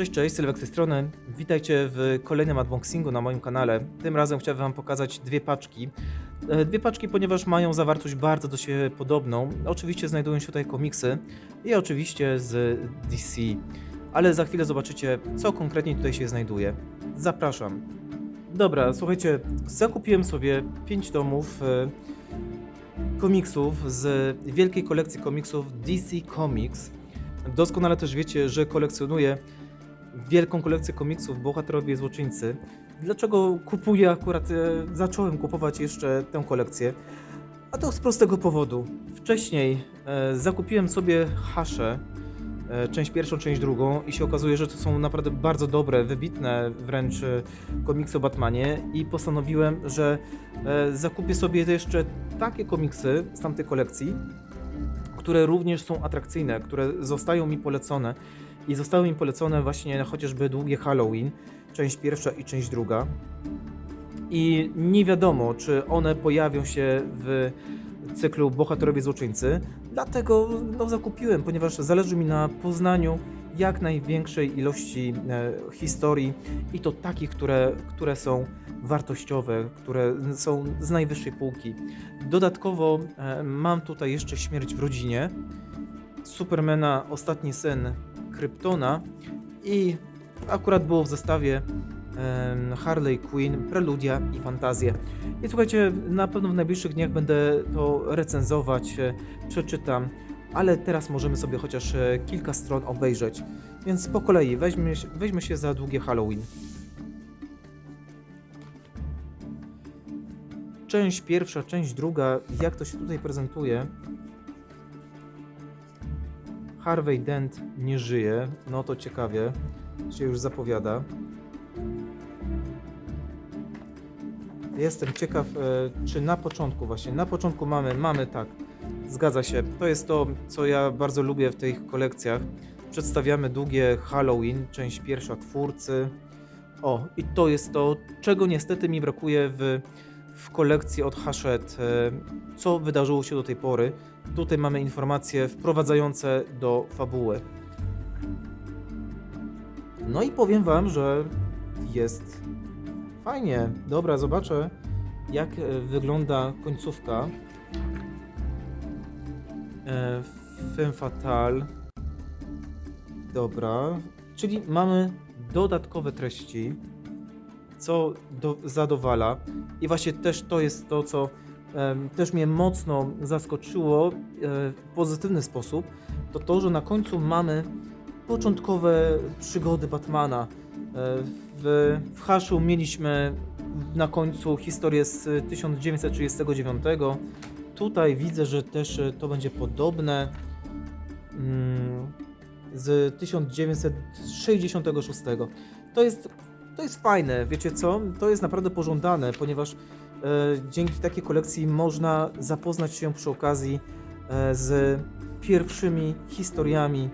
Cześć, cześć, Sylwek z tej strony. Witajcie w kolejnym unboxingu na moim kanale. Tym razem chciałem Wam pokazać dwie paczki. E, Dwie paczki, ponieważ mają zawartość bardzo do siebie podobną. Oczywiście znajdują się tutaj komiksy i oczywiście z DC. Ale za chwilę zobaczycie, co konkretnie tutaj się znajduje. Zapraszam. Dobra, słuchajcie, zakupiłem sobie 5 tomów e, komiksów z wielkiej kolekcji komiksów DC Comics. Doskonale też wiecie, że kolekcjonuję wielką kolekcję komiksów Bohaterowie Złoczyńcy. Dlaczego kupuję akurat, e, zacząłem kupować jeszcze tę kolekcję? A to z prostego powodu. Wcześniej e, zakupiłem sobie Hasze, e, część pierwszą, część drugą i się okazuje, że to są naprawdę bardzo dobre, wybitne wręcz komiksy o Batmanie i postanowiłem, że zakupię sobie jeszcze takie komiksy z tamtej kolekcji, które również są atrakcyjne, które zostają mi polecone i zostały mi polecone właśnie chociażby długie Halloween, część pierwsza i część druga. I nie wiadomo, czy one pojawią się w cyklu Bohaterowie Złoczyńcy, dlatego no, zakupiłem, ponieważ zależy mi na poznaniu jak największej ilości e, historii i to takich, które, które są wartościowe, które są z najwyższej półki. Dodatkowo e, mam tutaj jeszcze Śmierć w rodzinie, Supermana Ostatni Syn Kryptona i akurat było w zestawie Harley Quinn, Preludia i Fantazje. I słuchajcie, na pewno w najbliższych dniach będę to recenzować, e, przeczytam, ale teraz możemy sobie chociaż e, kilka stron obejrzeć. Więc po kolei weźmy, weźmy się za długie Halloween. Część pierwsza, część druga, jak to się tutaj prezentuje. Harvey Dent nie żyje, no to ciekawie się już zapowiada. Jestem ciekaw, e, czy na początku właśnie, na początku mamy, mamy tak, zgadza się, to jest to, co ja bardzo lubię w tych kolekcjach. Przedstawiamy długie Halloween, część pierwsza twórcy. O, i to jest to, czego niestety mi brakuje w, w kolekcji od Hachette, co wydarzyło się do tej pory. Tutaj mamy informacje wprowadzające do fabuły. No i powiem Wam, że jest fajnie. Dobra, zobaczę jak e, wygląda końcówka. E, Femme Fatale. Dobra, czyli mamy dodatkowe treści, co do, zadowala. I właśnie też to jest to, co też mnie mocno zaskoczyło e, w pozytywny sposób, to to, że na końcu mamy początkowe przygody Batmana. E, W, w Haszu mieliśmy na końcu historię z 1939. Tutaj widzę, że też e, to będzie podobne. Mm, Z 1966. To jest, to jest fajne, wiecie co? To jest naprawdę pożądane, ponieważ e, dzięki takiej kolekcji można zapoznać się przy okazji e, z pierwszymi historiami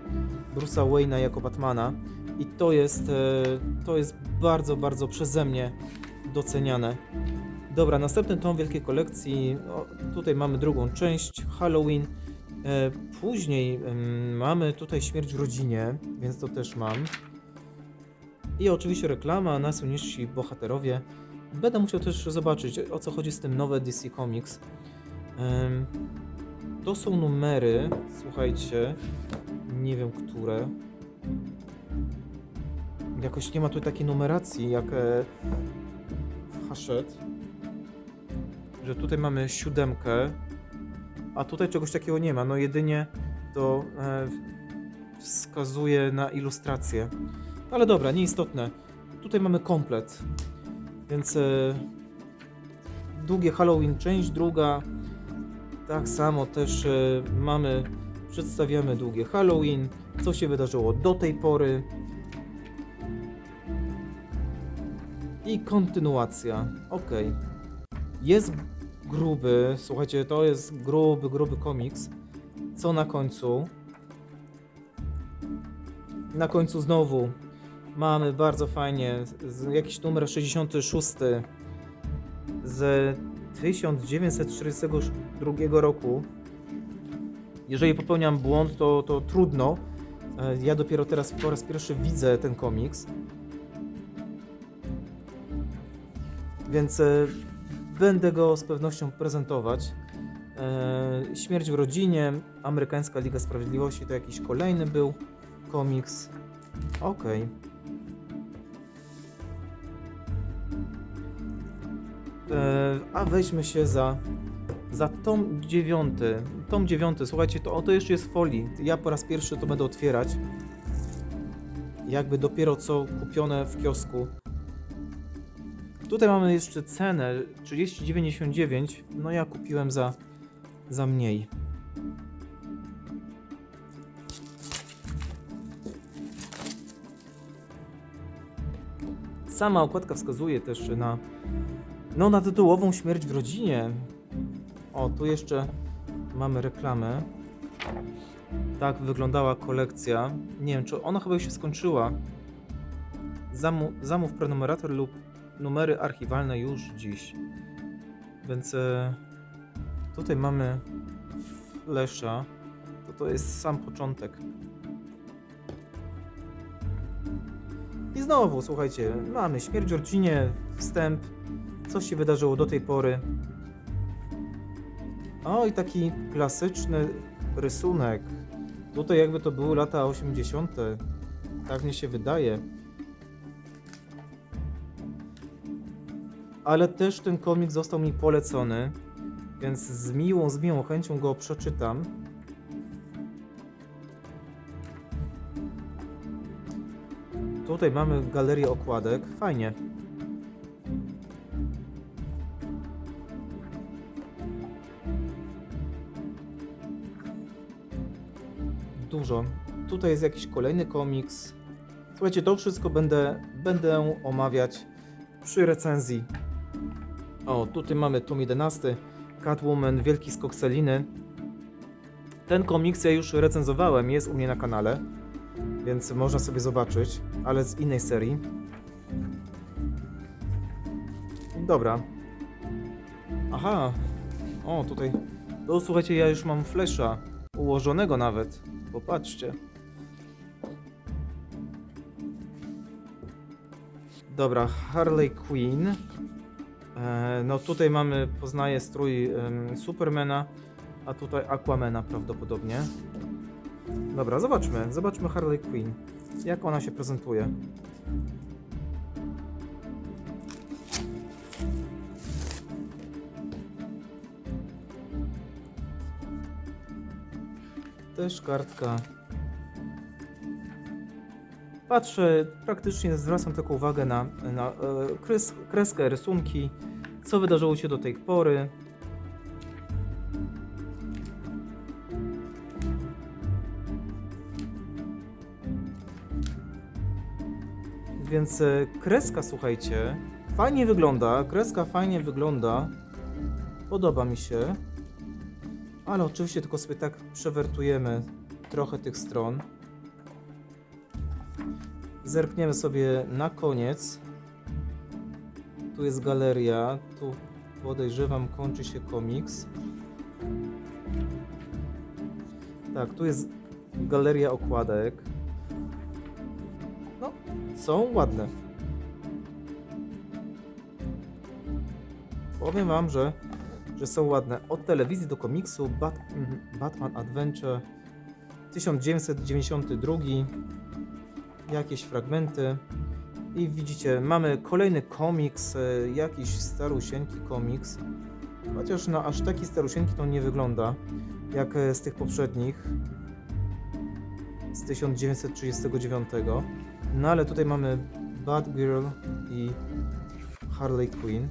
Bruce'a Wayne'a jako Batmana i to jest, e, to jest bardzo, bardzo przeze mnie doceniane. Dobra, następny tom wielkiej kolekcji, o, tutaj mamy drugą część, Halloween. E, Później mamy tutaj Śmierć w rodzinie, więc to też mam. I oczywiście reklama, najsłynniejsi bohaterowie. Będę musiał też zobaczyć, o co chodzi z tym nowe DC Comics. To są numery, słuchajcie, nie wiem które. Jakoś nie ma tu takiej numeracji jak e, w Hachette. Że tutaj mamy siódemkę, a tutaj czegoś takiego nie ma. No jedynie to e, wskazuje na ilustrację. Ale dobra, nieistotne. Tutaj mamy komplet. Więc e, długie Halloween, część druga. Tak samo też e, mamy, przedstawiamy długie Halloween, co się wydarzyło do tej pory. I kontynuacja. Ok. Jest gruby, słuchajcie, to jest gruby, gruby komiks. Co na końcu? Na końcu znowu mamy bardzo fajnie z, jakiś numer 66 z 1942 roku. Jeżeli popełniam błąd, to, to trudno. E, Ja dopiero teraz po raz pierwszy widzę ten komiks. Więc e, będę go z pewnością prezentować. E, Śmierć w rodzinie, Amerykańska Liga Sprawiedliwości to jakiś kolejny był komiks. Okej. E, A weźmy się za, za tom dziewiąty. Tom dziewiąty, słuchajcie, to, to jeszcze jest folii. Ja po raz pierwszy to będę otwierać. Jakby dopiero co kupione w kiosku. Tutaj mamy jeszcze cenę 30,99. No ja kupiłem za, za mniej. Sama okładka wskazuje też na no na tytułową śmierć w rodzinie. O, tu jeszcze mamy reklamę. Tak wyglądała kolekcja. Nie wiem, czy ona chyba już się skończyła. Zamu, zamów prenumerator lub numery archiwalne już dziś. Więc e, tutaj mamy flesza. To to jest sam początek. I znowu, słuchajcie, mamy śmierć w rodzinie, wstęp, co się wydarzyło do tej pory. O, i taki klasyczny rysunek. Tutaj jakby to były lata 80. Tak mnie się wydaje. Ale też ten komik został mi polecony, więc z miłą, z miłą chęcią go przeczytam. Tutaj mamy galerię okładek. Fajnie. Dużo. Tutaj jest jakiś kolejny komiks. Słuchajcie, to wszystko będę, będę omawiać przy recenzji. O, tutaj mamy tom 11, Catwoman, Wielki Skok Seliny. Ten komiks ja już recenzowałem, jest u mnie na kanale, więc można sobie zobaczyć, ale z innej serii. Dobra. Aha. O, tutaj. To słuchajcie, ja już mam flesza ułożonego nawet. Popatrzcie. Dobra, Harley Quinn. E, no tutaj mamy, poznaję strój Supermana, a tutaj Aquamana prawdopodobnie. Dobra, zobaczmy, zobaczmy Harley Quinn. Jak ona się prezentuje. Też kartka. Patrzę, praktycznie zwracam tylko uwagę na, na e, kres, kreskę, rysunki, co wydarzyło się do tej pory. Więc e, kreska, słuchajcie, fajnie wygląda, kreska fajnie wygląda, podoba mi się. Ale oczywiście tylko sobie tak przewertujemy trochę tych stron. Zerkniemy sobie na koniec. Tu jest galeria, tu podejrzewam kończy się komiks. Tak, tu jest galeria okładek. No, są ładne. Powiem wam, że że są ładne. Od telewizji do komiksu Bat mhm, Batman Adventure 1992. Jakieś fragmenty. I widzicie, mamy kolejny komiks, e, jakiś starusieńki komiks. Chociaż no aż taki starusieńki to nie wygląda jak e, z tych poprzednich z 1939. No ale tutaj mamy Batgirl i Harley Quinn.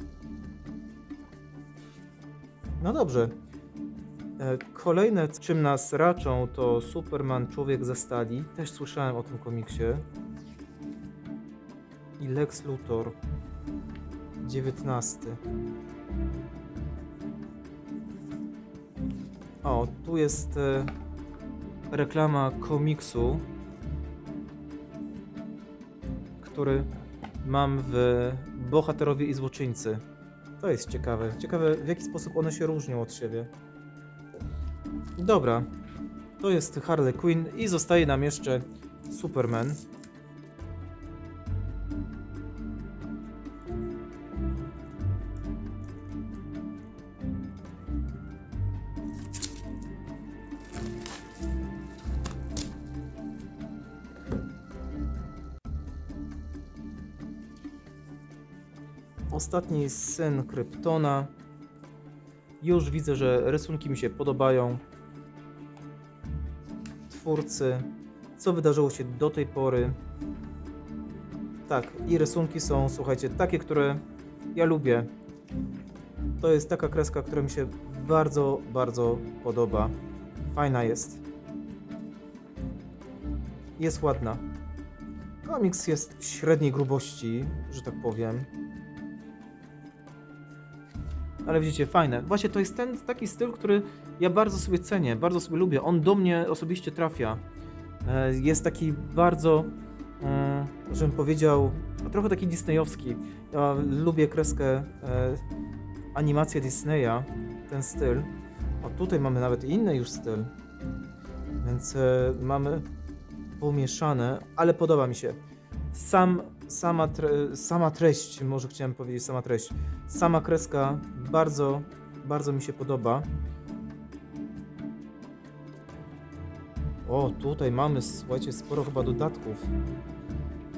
No dobrze. E, Kolejne, czym nas raczą, to Superman Człowiek ze Stali. Też słyszałem o tym komiksie. I Lex Luthor. 19. O, tu jest e, reklama komiksu, który mam w Bohaterowie i Złoczyńcy. To jest ciekawe. Ciekawe, w jaki sposób one się różnią od siebie. Dobra. To jest Harley Quinn i zostaje nam jeszcze Superman. Ostatni syn Kryptona. Już widzę, że rysunki mi się podobają. Twórcy, co wydarzyło się do tej pory. Tak, i rysunki są, słuchajcie, takie, które ja lubię. To jest taka kreska, która mi się bardzo, bardzo podoba. Fajna jest. Jest ładna. Komiks jest średniej grubości, że tak powiem. Ale widzicie, fajne. Właśnie to jest ten taki styl, który ja bardzo sobie cenię, bardzo sobie lubię. On do mnie osobiście trafia. E, Jest taki bardzo, mm, żebym powiedział, trochę taki disneyowski. Ja lubię kreskę, e, animację Disneya, ten styl. O, tutaj mamy nawet inny już styl. Więc e, mamy pomieszane, ale podoba mi się. Sam, sama, tre, sama treść, może chciałem powiedzieć sama treść. Sama kreska bardzo, bardzo mi się podoba. O, tutaj mamy, słuchajcie, sporo chyba dodatków.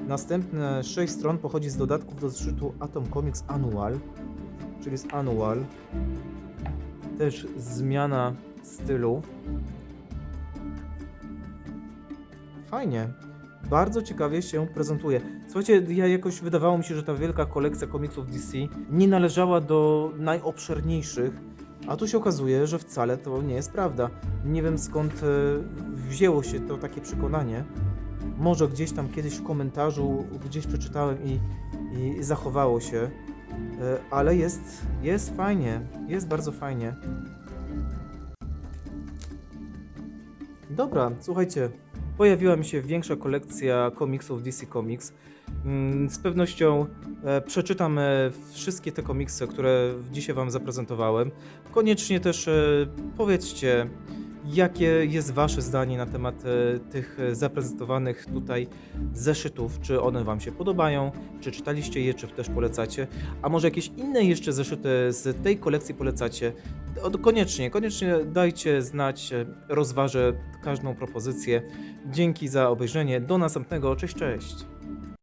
Następne 6 stron pochodzi z dodatków do zeszytu Atom Comics Annual, czyli z Annual. Też zmiana stylu. Fajnie. Bardzo ciekawie się prezentuje. Słuchajcie, ja jakoś wydawało mi się, że ta wielka kolekcja komiksów DC nie należała do najobszerniejszych, a tu się okazuje, że wcale to nie jest prawda. Nie wiem skąd e, wzięło się to takie przekonanie. Może gdzieś tam kiedyś w komentarzu gdzieś przeczytałem i, i zachowało się, E, ale jest, jest fajnie, jest bardzo fajnie. Dobra, słuchajcie, pojawiła mi się większa kolekcja komiksów DC Comics. Mm, Z pewnością e, przeczytam e, wszystkie te komiksy, które dzisiaj Wam zaprezentowałem. Koniecznie też e, powiedzcie, jakie jest Wasze zdanie na temat tych zaprezentowanych tutaj zeszytów. Czy one Wam się podobają, czy czytaliście je, czy też polecacie, a może jakieś inne jeszcze zeszyty z tej kolekcji polecacie. Koniecznie, koniecznie dajcie znać, rozważę każdą propozycję. Dzięki za obejrzenie. Do następnego. Cześć, cześć.